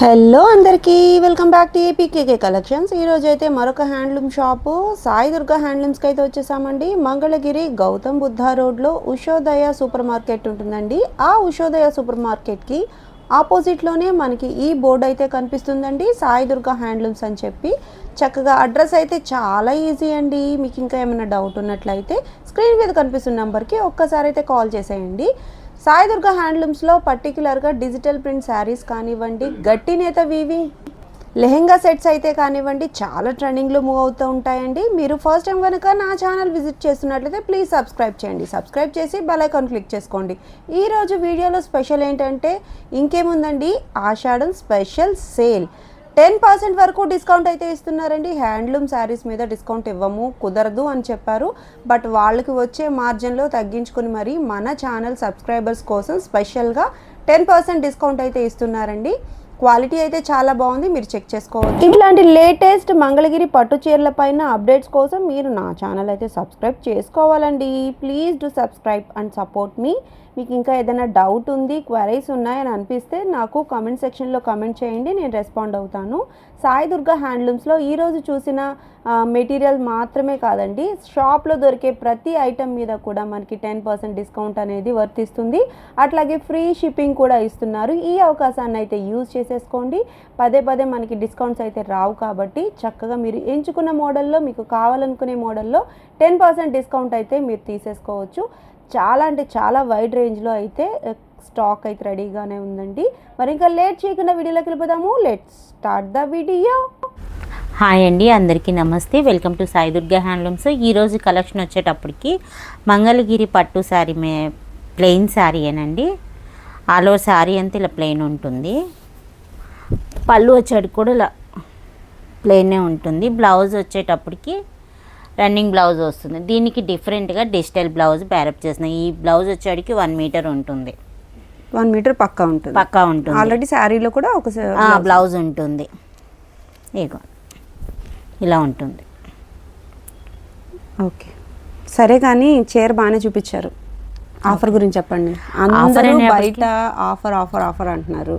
Hello అందరికీ welcome back to APKK collections. ఈరోజు అయితే మరొక హ్యాండ్లూమ్ షాపు. సాయి దుర్గా హ్యాండ్లూమ్స్కి అయితే వచ్చేసామండి. మంగళగిరి గౌతమ్ బుద్ధ రోడ్లో ఉషోదయ సూపర్ మార్కెట్ ఉంటుందండి. ఆ ఉషోదయ సూపర్ మార్కెట్కి ఆపోజిట్లోనే మనకి ఈ బోర్డు అయితే కనిపిస్తుందండి. సాయి దుర్గా హ్యాండ్లూమ్స్ అని చెప్పి. చక్కగా అడ్రస్ అయితే చాలా ఈజీ అండి. మీకు ఇంకా ఏమైనా డౌట్ ఉన్నట్లయితే స్క్రీన్ మీద కనిపిస్తున్న నెంబర్కి ఒక్కసారి అయితే కాల్ చేసేయండి. సాయిదుర్గ హ్యాండ్లూమ్స్లో పర్టికులర్గా డిజిటల్ ప్రింట్ శారీస్ కానివ్వండి గట్టి నేత వివి లెహెంగా సెట్స్ అయితే కానివ్వండి చాలా ట్రెండింగ్లో మూవ్ అవుతూ ఉంటాయండి. మీరు ఫస్ట్ టైం కనుక నా ఛానల్ విజిట్ చేస్తున్నట్లయితే ప్లీజ్ సబ్స్క్రైబ్ చేయండి. సబ్స్క్రైబ్ చేసి బెలైకాన్ క్లిక్ చేసుకోండి. ఈరోజు వీడియోలో స్పెషల్ ఏంటంటే ఇంకేముందండి? Ashadham special sale ten percent వరకు డిస్కౌంట్ అయితే ఇస్తున్నారండి. హ్యాండ్లూమ్ శారీస్ మీద డిస్కౌంట్ ఇవ్వము కుదరదు అని చెప్పారు. బట్ వాళ్ళకి వచ్చే మార్జిన్లో తగ్గించుకుని మరి మన ఛానల్ సబ్స్క్రైబర్స్ కోసం స్పెషల్గా టెన్ పర్సెంట్ డిస్కౌంట్ అయితే ఇస్తున్నారండి. క్వాలిటీ అయితే చాలా బాగుంది మీరు చెక్ చేసుకోవచ్చు. ఇట్లాంటి లేటెస్ట్ మంగళగిరి పట్టు చీరల పైన అప్డేట్స్ కోసం మీరు నా ఛానల్ అయితే సబ్స్క్రైబ్ చేసుకోవాలండి. Please do subscribe and support మీ మీకు ఇంకా ఏదైనా డౌట్ ఉంది క్వైరీస్ ఉన్నాయని అనిపిస్తే నాకు కమెంట్ సెక్షన్లో కమెంట్ చేయండి నేను రెస్పాండ్ అవుతాను. సాయి దుర్గా హ్యాండ్లూమ్స్లో ఈరోజు చూసిన మెటీరియల్ మాత్రమే కాదండి షాప్లో దొరికే ప్రతి ఐటెం మీద కూడా మనకి టెన్ పర్సెంట్ డిస్కౌంట్ అనేది వర్తిస్తుంది. అట్లాగే ఫ్రీ షిప్పింగ్ కూడా ఇస్తున్నారు. ఈ అవకాశాన్ని అయితే యూజ్ చేసి చేసేసుకోండి. పదే పదే మనకి డిస్కౌంట్స్ అయితే రావు కాబట్టి చక్కగా మీరు ఎంచుకున్న మోడల్లో మీకు కావాలనుకునే మోడల్లో టెన్ పర్సెంట్ డిస్కౌంట్ అయితే మీరు తీసేసుకోవచ్చు. చాలా అంటే చాలా వైడ్ రేంజ్లో అయితే స్టాక్ అయితే రెడీగానే ఉందండి. మరి ఇంకా లేట్ చేయకుండా వీడియోలోకి వెళ్ళిపోదాము. Let start the video hi అండి అందరికీ నమస్తే. Welcome to Sai Durga handlooms ఈరోజు కలెక్షన్ వచ్చేటప్పటికి మంగళగిరి పట్టు శారీ మే ప్లెయిన్ శారీ ఏనండి. ఆల్ ఓవర్ శారీ అంతా ఇలా ప్లెయిన్ ఉంటుంది. పళ్ళు వచ్చేటికి కూడా ఇలా ప్లెయినే ఉంటుంది. బ్లౌజ్ వచ్చేటప్పటికి రన్నింగ్ బ్లౌజ్ వస్తుంది. దీనికి డిఫరెంట్గా డిజిటల్ బ్లౌజ్ బ్యారప్ చేసిన ఈ బ్లౌజ్ వచ్చేటికి వన్ మీటర్ ఉంటుంది. వన్ మీటర్ పక్కా ఉంటుంది. పక్కా ఉంటుంది. ఆల్రెడీ శారీలో కూడా ఒక బ్లౌజ్ ఉంటుంది. ఇగో ఇలా ఉంటుంది. ఓకే సరే కానీ చీర బాగానే చూపించారు. ఆఫర్ గురించి చెప్పండి. అందరూ బయట ఆఫర్ ఆఫర్ ఆఫర్ అంటున్నారు.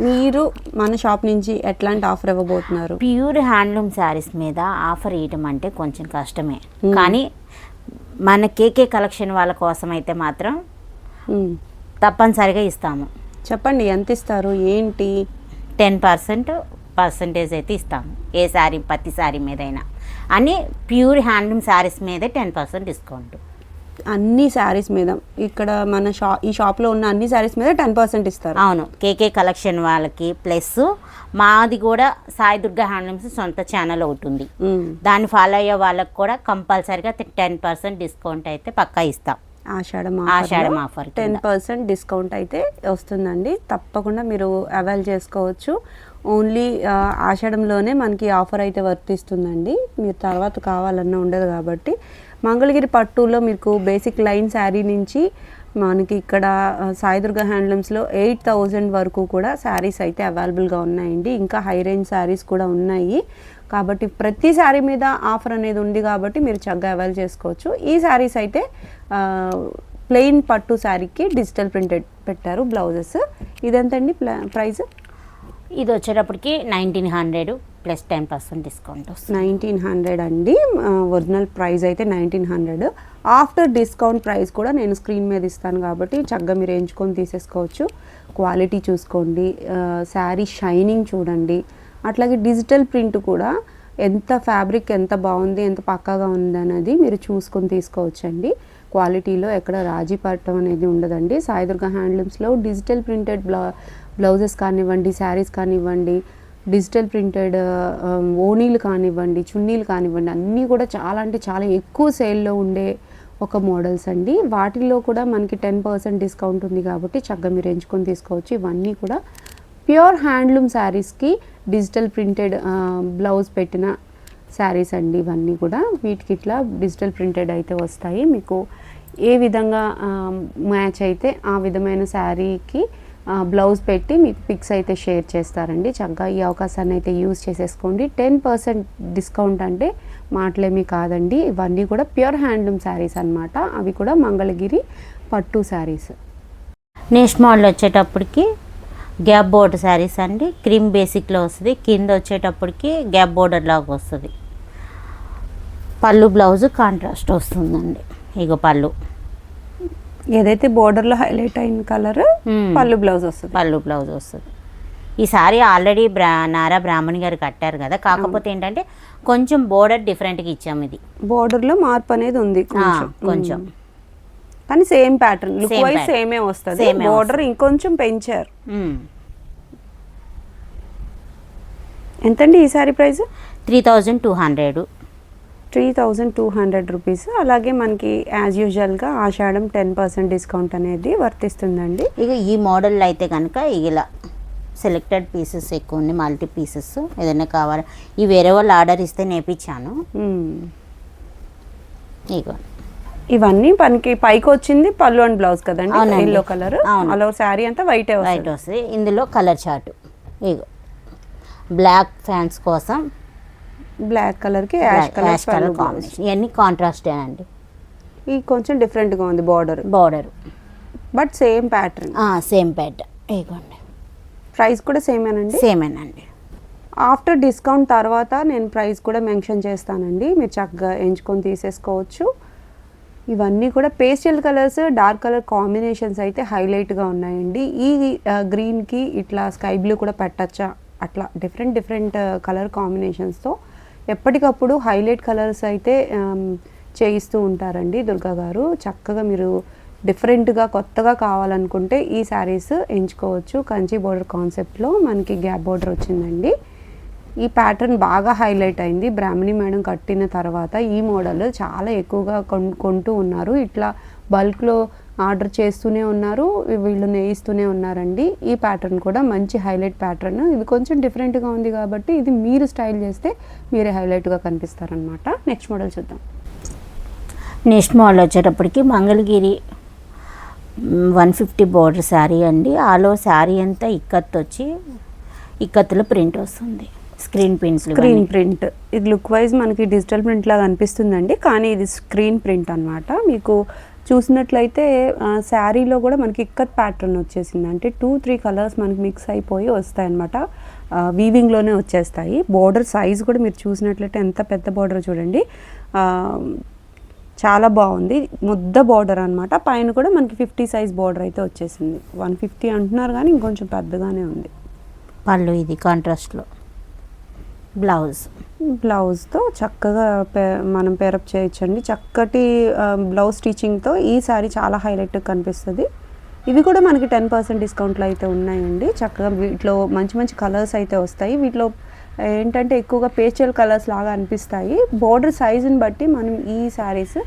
మీరు మన షాప్ నుంచి ఎట్లాంటి ఆఫర్ ఇవ్వబోతున్నారు? ప్యూర్ హ్యాండ్లూమ్ శారీస్ మీద ఆఫర్ ఇవ్వటం అంటే కొంచెం కష్టమే. కానీ మన కేకే కలెక్షన్ వాళ్ళ కోసం అయితే మాత్రం. తప్పనిసరిగా ఇస్తాము. చెప్పండి ఎంత ఇస్తారు? ఏంటి? టెన్ పర్సెంట్ పర్సంటేజ్ అయితే ఇస్తాము. ఏ శారీ ప్రతి శారీ మీదైనా. అని ప్యూర్ హ్యాండ్లూమ్ శారీస్ మీదే టెన్ పర్సెంట్ డిస్కౌంట్. అన్ని శారీస్ మీద ఇక్కడ మన షా ఈ షాప్లో ఉన్న అన్ని శారీస్ మీద టెన్ పర్సెంట్ ఇస్తారు. అవును. కేకే కలెక్షన్ వాళ్ళకి ప్లస్ మాది కూడా సాయి దుర్గా హ్యాండ్లూమ్స్ సొంత ఛానల్ ఒకటి ఉంది. దాన్ని ఫాలో అయ్యే వాళ్ళకి కూడా కంపల్సరిగా టెన్ పర్సెంట్ డిస్కౌంట్ అయితే పక్కా ఇస్తాం. Ashadham Ashadham offer. Ten percent discount అయితే వస్తుందండి. తప్పకుండా మీరు అవైల్ చేసుకోవచ్చు. ఓన్లీ ఆషాఢంలోనే మనకి ఆఫర్ అయితే వర్తిస్తుందండి. మీరు తర్వాత కావాలన్నా ఉండదు కాబట్టి మంగళగిరి పట్టులో మీకు బేసిక్ లైన్ శారీ నుంచి మనకి ఇక్కడ సాయిదుర్గ హ్యాండ్లూమ్స్లో ఎయిట్ థౌజండ్ వరకు కూడా శారీస్ అయితే అవైలబుల్గా ఉన్నాయండి. ఇంకా హై రేంజ్ శారీస్ కూడా ఉన్నాయి. కాబట్టి ప్రతి శారీ మీద ఆఫర్ అనేది ఉంది కాబట్టి మీరు చక్కగా అవైల్ చేసుకోవచ్చు. ఈ శారీస్ అయితే ప్లెయిన్ పట్టు శారీకి డిజిటల్ ప్రింటెడ్ పెట్టారు బ్లౌజెస్. ఇదెంతండి ప్రైస్? ఇది వచ్చేటప్పటికి nineteen hundred plus ten percent discount వస్తుంది. నైన్టీన్ హండ్రెడ్ అండి. ఒరిజినల్ ప్రైస్ అయితే nineteen hundred. After discount price కూడా నేను స్క్రీన్ మీద ఇస్తాను కాబట్టి చక్కగా మీరు ఎంచుకొని తీసేసుకోవచ్చు. క్వాలిటీ చూసుకోండి. శారీ షైనింగ్ చూడండి. అట్లాగే డిజిటల్ ప్రింట్ కూడా ఎంత ఫ్యాబ్రిక్ ఎంత బాగుంది ఎంత పక్కాగా ఉంది అనేది మీరు చూసుకొని తీసుకోవచ్చండి. క్వాలిటీలో ఎక్కడ రాజీ పడటం అనేది ఉండదండి. సాయిదుర్గ హ్యాండ్లూమ్స్లో డిజిటల్ ప్రింటెడ్ బ్లౌ బ్లౌజెస్ కానివ్వండి శారీస్ కానివ్వండి డిజిటల్ ప్రింటెడ్ ఓనీలు కానివ్వండి చున్నీలు కానివ్వండి అన్నీ కూడా చాలా అంటే చాలా ఎక్కువ సేల్లో ఉండే ఒక మోడల్స్ అండి. వాటిల్లో కూడా మనకి టెన్ పర్సెంట్ డిస్కౌంట్ ఉంది కాబట్టి చక్కగా మీరు ఎంచుకొని తీసుకోవచ్చు. ఇవన్నీ కూడా ప్యూర్ హ్యాండ్లూమ్ శారీస్కి డిజిటల్ ప్రింటెడ్ బ్లౌజ్ పెట్టిన శారీస్ అండి ఇవన్నీ కూడా. వీటికి ఇట్లా డిజిటల్ ప్రింటెడ్ అయితే వస్తాయి. మీకు ఏ విధంగా మ్యాచ్ అయితే ఆ విధమైన శారీకి బ్లౌజ్ పెట్టి మీకు పిక్స్ అయితే షేర్ చేస్తారండి. చక్కగా ఈ అవకాశాన్ని అయితే యూజ్ చేసేసుకోండి. టెన్ పర్సెంట్ డిస్కౌంట్ అంటే మాటలేమీ కాదండి. ఇవన్నీ కూడా ప్యూర్ హ్యాండ్లూమ్ శారీస్ అనమాట అవి కూడా మంగళగిరి పట్టు శారీస్. నెక్స్ట్ మోడల్ వచ్చేటప్పటికి గ్యాప్ బోర్డర్ శారీస్ అండి. క్రీమ్ బేసిక్లో వస్తుంది. కింద వచ్చేటప్పటికి గ్యాప్ బోర్డర్ లాగా వస్తుంది. పళ్ళు బ్లౌజ్ కాంట్రాస్ట్ వస్తుందండి. ఇగో పళ్ళు. ఏదైతే border లో హైలైట్ అయిన కలర్ Hmm. పళ్ళు బ్లౌజ్ వస్తుంది. పళ్ళు బ్లౌజ్ వస్తుంది. ఈ సారీ ఆల్రెడీ బ్రా నారా బ్రాహ్మణి గారు కట్టారు కదా కాకపోతే ఏంటంటే కొంచెం బోర్డర్ డిఫరెంట్గా ఇచ్చాము ఇది. Border లో మార్పు అనేది ఉంది కొంచెం. Hmm. కానీ సేమ్ ప్యాటర్న్ లుక్ వైజ్. సేమే వస్తుంది. బోర్డర్ ఇంకొంచెం పెంచారు. మ్మ్. ఎంతండి ఈ sari price? Three thousand two hundred three thousand two hundred rupees. అలాగే మనకి యాజ్ యూజువల్గా ఆషాఢం టెన్ పర్సెంట్ డిస్కౌంట్ అనేది వర్తిస్తుందండి. ఇక ఈ మోడల్లో అయితే కనుక ఇలా సెలెక్టెడ్ పీసెస్ ఎక్కువ ఉన్నాయి మల్టీ పీసెస్ ఏదైనా కావాలి. ఈ వేరే వాళ్ళు ఆర్డర్ ఇస్తే నేర్పించాను. ఇగో. ఇవన్నీ మనకి పైకి వచ్చింది పళ్ళు అండ్ బ్లౌజ్ కదండి. Yellow colour. అలా శారీ అంతా వైట్ వైట్ వస్తుంది. ఇందులో కలర్ చార్ట్ ఇగో. బ్లాక్ ఫ్యాన్స్ కోసం బ్లాక్ కలర్కి ash colour ash colour combination. ఇవన్నీ కాంట్రాస్టే అండి ఈ కొంచెం డిఫరెంట్గా ఉంది border border but same pattern same Pat ఇగోండి ప్రైస్ కూడా సేమేనండి సేమేనండి ఆఫ్టర్ డిస్కౌంట్ తర్వాత నేను ప్రైస్ కూడా మెన్షన్ చేస్తానండి. మీరు చక్కగా ఎంచుకొని తీసేసుకోవచ్చు. ఇవన్నీ కూడా pastel colours dark colour combinations అయితే హైలైట్గా ఉన్నాయండి. ఈ గ్రీన్కి ఇట్లా స్కై బ్లూ కూడా పెట్టచ్చా? అట్లా డిఫరెంట్ డిఫరెంట్ కలర్ కాంబినేషన్స్తో ఎప్పటికప్పుడు హైలైట్ కలర్స్ అయితే చేయిస్తూ ఉంటారండి దుర్గా గారు. చక్కగా మీరు డిఫరెంట్గా కొత్తగా కావాలనుకుంటే ఈ శారీస్ ఎంచుకోవచ్చు. కంచి బోర్డర్ కాన్సెప్ట్లో మనకి గ్యాప్ బోర్డర్ వచ్చిందండి. ఈ ప్యాటర్న్ బాగా హైలైట్ అయింది. బ్రాహ్మణి మేడం కట్టిన తర్వాత ఈ మోడల్ చాలా ఎక్కువగా కొంటూ ఉన్నారు. ఇట్లా బల్క్లో ఆర్డర్ చేస్తూనే ఉన్నారు వీళ్ళు నేయిస్తూనే ఉన్నారండి. ఈ ప్యాటర్న్ కూడా మంచి హైలైట్ ప్యాటర్న్. ఇది కొంచెం డిఫరెంట్గా ఉంది కాబట్టి ఇది మీరు స్టైల్ చేస్తే మీరే హైలైట్గా కనిపిస్తారనమాట నెక్స్ట్ మోడల్ చూద్దాం. నెక్స్ట్ మోడల్ వచ్చేటప్పటికి Mangalagiri one fifty border sari అండి. ఆలో శారీ అంతా ఇక్కత్ వచ్చి ఇక్కత్తులో ప్రింట్ వస్తుంది. Screen prints screen print. ఇది లుక్ వైజ్ మనకి డిజిటల్ ప్రింట్ లాగా అనిపిస్తుందండి. కానీ ఇది స్క్రీన్ ప్రింట్ అన్నమాట. మీకు చూసినట్లయితే శారీలో కూడా మనకి ఇక్కత్ ప్యాటర్న్ వచ్చేసింది. అంటే టూ త్రీ కలర్స్ మనకి మిక్స్ అయిపోయి వస్తాయి అనమాట వీవింగ్లోనే వచ్చేస్తాయి. బోర్డర్ సైజ్ కూడా మీరు చూసినట్లయితే ఎంత పెద్ద బోర్డర్ చూడండి. చాలా బాగుంది. ముద్ద బార్డర్ అనమాట పైన కూడా మనకి ఫిఫ్టీ సైజ్ బార్డర్ అయితే వచ్చేసింది. వన్ ఫిఫ్టీ అంటున్నారు కానీ ఇంకొంచెం పెద్దగానే ఉంది. పళ్ళు ఇది కాంట్రాస్ట్లో బ్లౌజ్. బ్లౌజ్తో చక్కగా పే- మనం పేరప్ చేయొచ్చండి. చక్కటి బ్లౌజ్ స్టిచ్చింగ్తో ఈ శారీ చాలా హైలైట్ కనిపిస్తుంది. ఇవి కూడా మనకి టెన్ పర్సెంట్ డిస్కౌంట్లో అయితే ఉన్నాయండి. చక్కగా వీటిలో మంచి మంచి కలర్స్ అయితే వస్తాయి. వీటిలో ఏంటంటే ఎక్కువగా పేస్టల్ కలర్స్ లాగా అనిపిస్తాయి. బోర్డర్ సైజుని బట్టి మనం ఈ శారీస్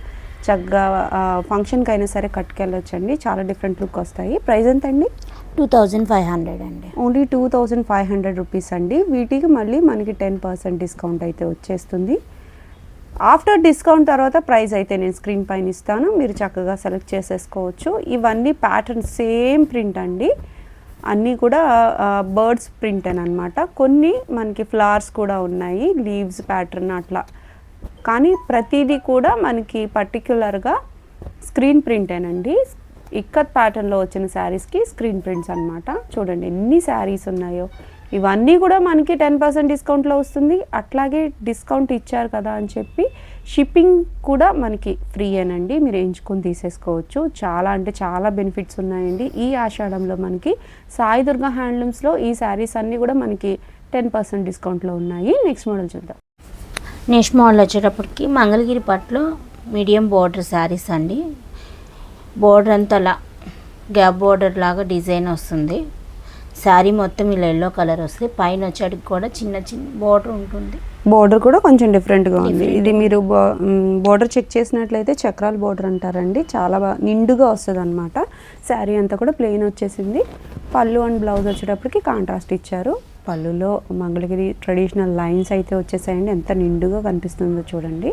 చక్కగా ఫంక్షన్కి అయినా సరే కట్టుకెళ్ళొచ్చండి. చాలా డిఫరెంట్ లుక్ వస్తాయి. ప్రైస్ ఎంత అండి టూ థౌజండ్ ఫైవ్ హండ్రెడ్ అండి. Only two thousand five hundred rupees అండి. వీటికి మళ్ళీ మనకి టెన్ పర్సెంట్ డిస్కౌంట్ అయితే వచ్చేస్తుంది. ఆఫ్టర్ డిస్కౌంట్ తర్వాత ప్రైస్ అయితే నేను స్క్రీన్ పైన ఇస్తాను. మీరు చక్కగా సెలెక్ట్ చేసేసుకోవచ్చు. ఇవన్నీ ప్యాటర్న్ సేమ్ ప్రింట్ అండి. అన్నీ కూడా బర్డ్స్ ప్రింట్ అని అనమాట కొన్ని మనకి ఫ్లవర్స్ కూడా ఉన్నాయి లీవ్స్ ప్యాటర్న్ అట్లా. కానీ ప్రతిదీ కూడా మనకి పర్టిక్యులర్గా స్క్రీన్ ప్రింటేనండి. ఇక్కత్ ప్యాటర్న్లో వచ్చిన శారీస్కి స్క్రీన్ ప్రింట్స్ అన్నమాట. చూడండి ఎన్ని శారీస్ ఉన్నాయో. ఇవన్నీ కూడా మనకి టెన్ పర్సెంట్ డిస్కౌంట్లో వస్తుంది. అట్లాగే డిస్కౌంట్ ఇచ్చారు కదా అని చెప్పి షిప్పింగ్ కూడా మనకి ఫ్రీయేనండి మీరు ఎంచుకొని తీసేసుకోవచ్చు. చాలా అంటే చాలా బెనిఫిట్స్ ఉన్నాయండి. ఈ ఆషాఢంలో మనకి సాయి దుర్గా హ్యాండ్లూమ్స్లో ఈ శారీస్ అన్నీ కూడా మనకి టెన్ పర్సెంట్ డిస్కౌంట్లో ఉన్నాయి. నెక్స్ట్ మోడల్ చూద్దాం. నెక్స్ట్ మోడల్ వచ్చేటప్పటికి మంగళగిరి పట్లో మీడియం బార్డర్ శారీస్ అండి. బోర్డర్ అంతా అలా గ్యాప్ బోర్డర్ లాగా డిజైన్ వస్తుంది. శారీ మొత్తం ఇలా ఎల్లో కలర్ వస్తుంది. పైన వచ్చేటికి కూడా చిన్న చిన్న బోర్డర్ ఉంటుంది. బోర్డర్ కూడా కొంచెం డిఫరెంట్గా ఉంది. ఇది మీరు బోర్డర్ చెక్ చేసినట్లయితే చక్రాల బోర్డర్ అంటారండి. చాలా బాగా నిండుగా వస్తుంది అనమాట శారీ అంతా కూడా ప్లెయిన్ వచ్చేసింది. పళ్ళు అండ్ బ్లౌజ్ వచ్చేటప్పటికి కాంట్రాస్ట్ ఇచ్చారు. పళ్ళులో మంగళగిరి ట్రెడిషనల్ లైన్స్ అయితే వచ్చేసాయండి. ఎంత నిండుగా కనిపిస్తుందో చూడండి.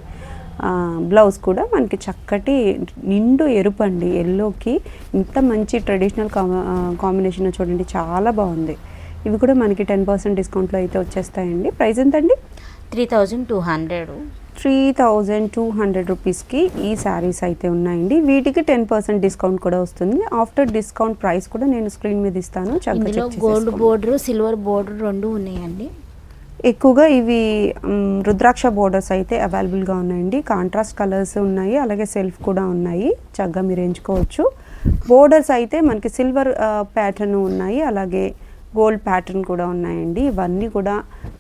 బ్లౌజ్ కూడా మనకి చక్కటి నిండు ఎరుపు అండి ఎల్లోకి. ఇంత మంచి ట్రెడిషనల్ కాంబినేషన్ చూడండి చాలా బాగుంది. ఇవి కూడా మనకి టెన్ పర్సెంట్ డిస్కౌంట్లో అయితే వచ్చేస్తాయండి. ప్రైస్ ఎంతండి? Three thousand two hundred. Three thousand two hundred రూపీస్కి ఈ శారీస్ అయితే ఉన్నాయండి. వీటికి టెన్ పర్సెంట్ డిస్కౌంట్ కూడా వస్తుంది. ఆఫ్టర్ డిస్కౌంట్ ప్రైస్ కూడా నేను స్క్రీన్ మీద ఇస్తాను. గోల్డ్. బోర్డర్ సిల్వర్ బోర్డర్ రెండు ఉన్నాయండి. ఎక్కువగా ఇవి రుద్రాక్ష బోర్డర్స్ అయితే అవైలబుల్గా ఉన్నాయండి. కాంట్రాస్ట్ కలర్స్ ఉన్నాయి అలాగే సెల్ఫ్ కూడా ఉన్నాయి. చక్కగా మీరు ఎంచుకోవచ్చు. బోర్డర్స్ అయితే మనకి సిల్వర్ ప్యాటర్న్ ఉన్నాయి అలాగే గోల్డ్ ప్యాటర్న్ కూడా ఉన్నాయండి. ఇవన్నీ కూడా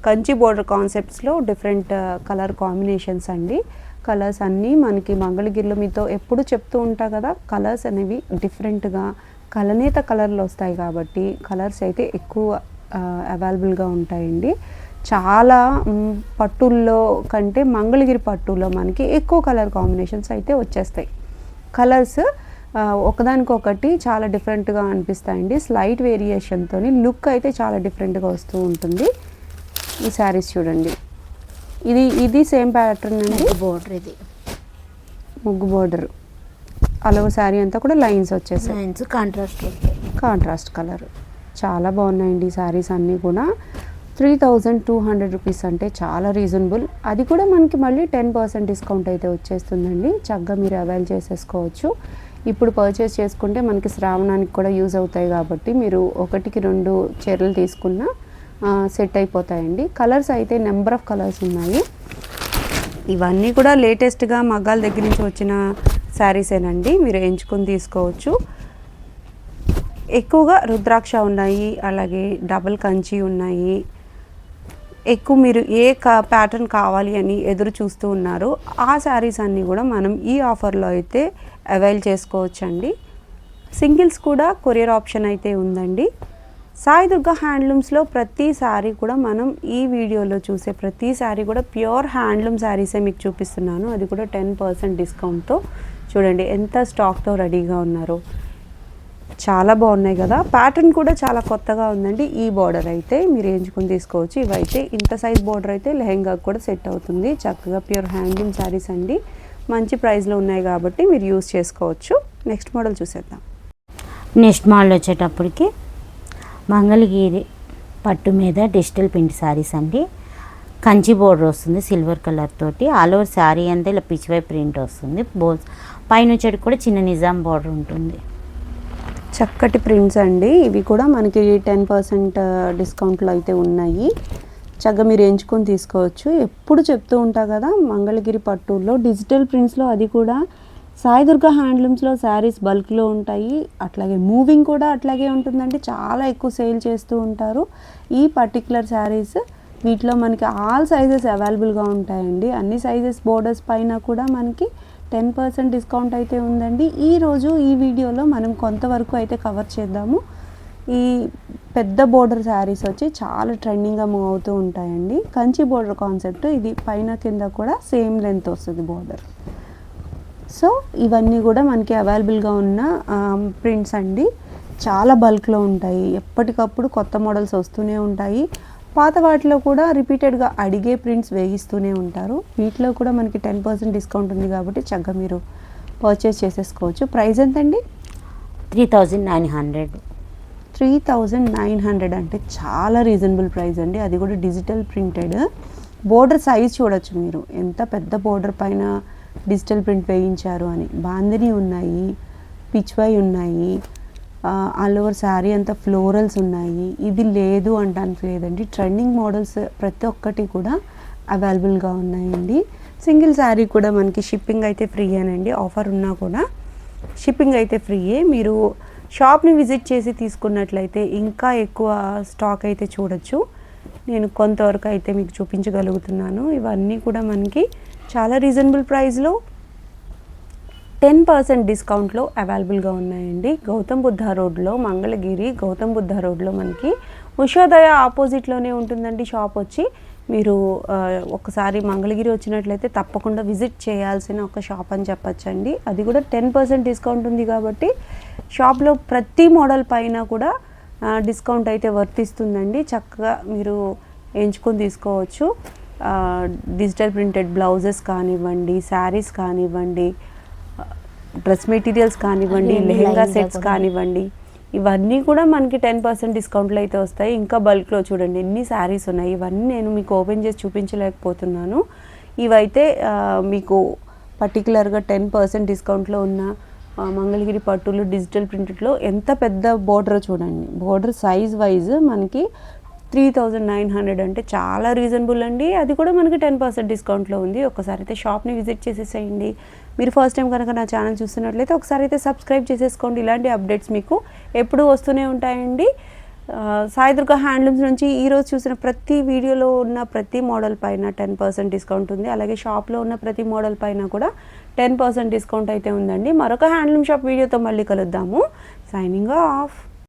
కంచి బోర్డర్ కాన్సెప్ట్స్లో డిఫరెంట్ కలర్ కాంబినేషన్స్ అండి. కలర్స్ అన్నీ మనకి మంగళగిరిలో మీతో ఎప్పుడు చెప్తూ ఉంటా కదా కలర్స్ అనేవి డిఫరెంట్గా కలనేత కలర్లు వస్తాయి కాబట్టి కలర్స్ అయితే ఎక్కువ అవైలబుల్గా ఉంటాయండి. చాలా పట్టుల్లో కంటే మంగళగిరి పట్టులో మనకి ఎక్కువ కలర్ కాంబినేషన్స్ అయితే వచ్చేస్తాయి. కలర్స్ ఒకదానికొకటి చాలా డిఫరెంట్గా అనిపిస్తాయండి. స్లైట్ వేరియేషన్తో లుక్ అయితే చాలా డిఫరెంట్గా వస్తూ ఉంటుంది. ఈ శారీస్ చూడండి. ఇది ఇది సేమ్ ప్యాటర్న్ అండి? బోర్డర్ ఇది. ముగ్గు బోర్డర్. అలవ శారీ అంతా కూడా లైన్స్ వచ్చేసాయి. Lines contrast contrast colour. చాలా బాగున్నాయండి ఈ శారీస్ అన్నీ కూడా. Three thousand two hundred rupees అంటే చాలా రీజనబుల్. అది కూడా మనకి మళ్ళీ టెన్ పర్సెంట్ డిస్కౌంట్ అయితే వచ్చేస్తుందండి. చక్కగా మీరు అవైల్ చేసేసుకోవచ్చు. ఇప్పుడు పర్చేస్ చేసుకుంటే మనకి శ్రావణానికి కూడా యూజ్ అవుతాయి కాబట్టి మీరు ఒకటికి రెండు చీరలు తీసుకున్న సెట్ అయిపోతాయండి. కలర్స్ అయితే నెంబర్ ఆఫ్ కలర్స్ ఉన్నాయి. ఇవన్నీ కూడా లేటెస్ట్గా మగ్గాల దగ్గర నుంచి వచ్చిన శారీసేనండి మీరు ఎంచుకొని తీసుకోవచ్చు. ఎక్కువగా రుద్రాక్ష ఉన్నాయి అలాగే డబల్ కంచి ఉన్నాయి ఎక్కువ మీరు ఏ కా ప్యాటర్న్ కావాలి అని ఎదురు చూస్తూ ఉన్నారో ఆ శారీస్ అన్నీ కూడా మనం ఈ ఆఫర్లో అయితే అవైల్ చేసుకోవచ్చండి. సింగిల్స్ కూడా కొరియర్ ఆప్షన్ అయితే ఉందండి. సాయి దుర్గా హ్యాండ్లూమ్స్లో ప్రతి శారీ కూడా మనం ఈ వీడియోలో చూసే ప్రతి శారీ కూడా ప్యూర్ హ్యాండ్లూమ్ శారీసే మీకు చూపిస్తున్నాను. అది కూడా టెన్ పర్సెంట్ డిస్కౌంట్తో చూడండి ఎంత స్టాక్తో రెడీగా ఉన్నారో. చాలా బాగున్నాయి కదా. ప్యాటర్న్ కూడా చాలా కొత్తగా ఉందండి. ఈ బార్డర్ అయితే మీరు ఎంచుకొని తీసుకోవచ్చు. ఇవైతే ఇంత సైజ్ బార్డర్ అయితే లెహెంగా కూడా సెట్ అవుతుంది. చక్కగా ప్యూర్ హ్యాండ్లూమ్ శారీస్ అండి. మంచి ప్రైస్లో ఉన్నాయి కాబట్టి మీరు యూస్ చేసుకోవచ్చు. నెక్స్ట్ మోడల్ చూసేద్దాం. నెక్స్ట్ మోడల్ వచ్చేటప్పటికి మంగళగిరి పట్టు మీద డిజిటల్ ప్రింట్ శారీస్ అండి. కంచి బోర్డర్ వస్తుంది సిల్వర్ కలర్ తోటి. ఆల్ ఓవర్ శారీ అంతా ఇలా పిచ్చివై ప్రింట్ వస్తుంది. బోల్స్ పైన వచ్చేటి కూడా చిన్న నిజాం బోర్డర్ ఉంటుంది. చక్కటి ప్రింట్స్ అండి. ఇవి కూడా మనకి టెన్ పర్సెంట్ డిస్కౌంట్లో అయితే ఉన్నాయి. చక్కగా మీరు ఎంచుకొని తీసుకోవచ్చు. ఎప్పుడు చెప్తూ ఉంటా కదా మంగళగిరి పట్టూరులో డిజిటల్ ప్రింట్స్లో అది కూడా సాయిదుర్గ హ్యాండ్లూమ్స్లో శారీస్ బల్క్లో ఉంటాయి. అట్లాగే మూవింగ్ కూడా అట్లాగే ఉంటుందండి. చాలా ఎక్కువ సేల్ చేస్తూ ఉంటారు. ఈ పర్టికులర్ శారీస్ వీటిలో మనకి ఆల్ సైజెస్ అవైలబుల్గా ఉంటాయండి. అన్ని సైజెస్ బోర్డర్స్ పైన కూడా మనకి టెన్ పర్సెంట్ డిస్కౌంట్ అయితే ఉందండి. ఈరోజు ఈ వీడియోలో మనం కొంతవరకు అయితే కవర్ చేద్దాము. ఈ పెద్ద బోర్డర్ శారీస్ వచ్చి చాలా ట్రెండింగ్గా మూవ్ అవుతూ ఉంటాయండి. కంచి బోర్డర్ కాన్సెప్ట్ ఇది పైన కింద కూడా సేమ్ లెంత్ వస్తుంది బోర్డర్. సో ఇవన్నీ కూడా మనకి అవైలబుల్గా ఉన్న ప్రింట్స్ అండి. చాలా బల్క్లో ఉంటాయి. ఎప్పటికప్పుడు కొత్త మోడల్స్ వస్తూనే ఉంటాయి. పాత వాటిలో కూడా రిపీటెడ్గా అడిగే ప్రింట్స్ వేయిస్తూనే ఉంటారు. వీటిలో కూడా మనకి టెన్ పర్సెంట్ డిస్కౌంట్ ఉంది కాబట్టి చక్కగా మీరు పర్చేస్ చేసేసుకోవచ్చు. ప్రైస్ ఎంతండి? Three thousand nine hundred. Three thousand nine hundred అంటే చాలా రీజనబుల్ ప్రైస్ అండి. అది కూడా డిజిటల్ ప్రింటెడ్. బోర్డర్ సైజ్ చూడొచ్చు మీరు. ఎంత పెద్ద బోర్డర్ పైన డిజిటల్ ప్రింట్ వేయించారు అని. బాందిని ఉన్నాయి పిచ్వై ఉన్నాయి ఆల్ ఓవర్ శారీ అంతా ఫ్లోరల్స్ ఉన్నాయి. ఇది లేదు అంటానికి లేదండి. ట్రెండింగ్ మోడల్స్ ప్రతి ఒక్కటి కూడా అవైలబుల్గా ఉన్నాయండి. సింగిల్ శారీ కూడా మనకి షిప్పింగ్ అయితే ఫ్రీ అనండి ఆఫర్ ఉన్నా కూడా షిప్పింగ్ అయితే ఫ్రీయే మీరు షాప్ని విజిట్ చేసి తీసుకున్నట్లయితే ఇంకా ఎక్కువ స్టాక్ అయితే చూడొచ్చు. నేను కొంతవరకు అయితే మీకు చూపించగలుగుతున్నాను. ఇవన్నీ కూడా మనకి చాలా రీజనబుల్ ప్రైస్లో టెన్ పర్సెంట్ డిస్కౌంట్లో అవైలబుల్గా ఉన్నాయండి. గౌతమ్ బుద్ధ రోడ్లో మంగళగిరి గౌతమ్ బుద్ధ రోడ్లో మనకి ఉషోదయ ఆపోజిట్లోనే ఉంటుందండి షాప్ వచ్చి. మీరు ఒకసారి మంగళగిరి వచ్చినట్లయితే తప్పకుండా విజిట్ చేయాల్సిన ఒక షాప్ అని చెప్పచ్చండి. అది కూడా టెన్ పర్సెంట్ డిస్కౌంట్ ఉంది కాబట్టి షాప్లో ప్రతి మోడల్ పైన కూడా డిస్కౌంట్ అయితే వర్తిస్తుందండి. చక్కగా మీరు ఎంచుకొని తీసుకోవచ్చు. డిజిటల్ ప్రింటెడ్ బ్లౌజెస్ కానివ్వండి శారీస్ కానివ్వండి డ్రెస్ మెటీరియల్స్ కానివ్వండి లెహెంగా సెట్స్. కానివ్వండి ఇవన్నీ కూడా మనకి టెన్ పర్సెంట్ డిస్కౌంట్లో అయితే వస్తాయి. ఇంకా బల్క్లో చూడండి ఎన్ని శారీస్ ఉన్నాయి? ఇవన్నీ నేను మీకు ఓపెన్ చేసి చూపించలేకపోతున్నాను. ఇవైతే మీకు పర్టికులర్గా టెన్ పర్సెంట్ డిస్కౌంట్లో ఉన్న మంగళగిరి పట్టులు డిజిటల్ ప్రింటెడ్లో ఎంత పెద్ద బోర్డర్ చూడండి. బోర్డర్ సైజ్ వైజ్ మనకి త్రీ థౌజండ్ నైన్ హండ్రెడ్ అంటే చాలా రీజనబుల్ అండి. అది కూడా మనకి టెన్ పర్సెంట్ డిస్కౌంట్లో ఉంది. ఒకసారి అయితే షాప్ని విజిట్ చేసేసేయండి. మీరు ఫస్ట్ టైం కనుక నా ఛానల్ చూస్తున్నట్లయితే ఒకసారి అయితే సబ్స్క్రైబ్ చేసేసుకోండి. ఇలాంటి అప్డేట్స్ మీకు ఎప్పుడు వస్తూనే ఉంటాయండి. సాయిదుర్గ హ్యాండ్లూమ్స్ నుంచి ఈరోజు చూసిన ప్రతి వీడియోలో ఉన్న ప్రతి మోడల్ పైన టెన్ పర్సెంట్ డిస్కౌంట్ ఉంది. అలాగే షాప్లో ఉన్న ప్రతి మోడల్ పైన కూడా టెన్ పర్సెంట్ డిస్కౌంట్ అయితే ఉందండి. మరొక హ్యాండ్లూమ్ షాప్ వీడియోతో మళ్ళీ కలుద్దాము. Signing off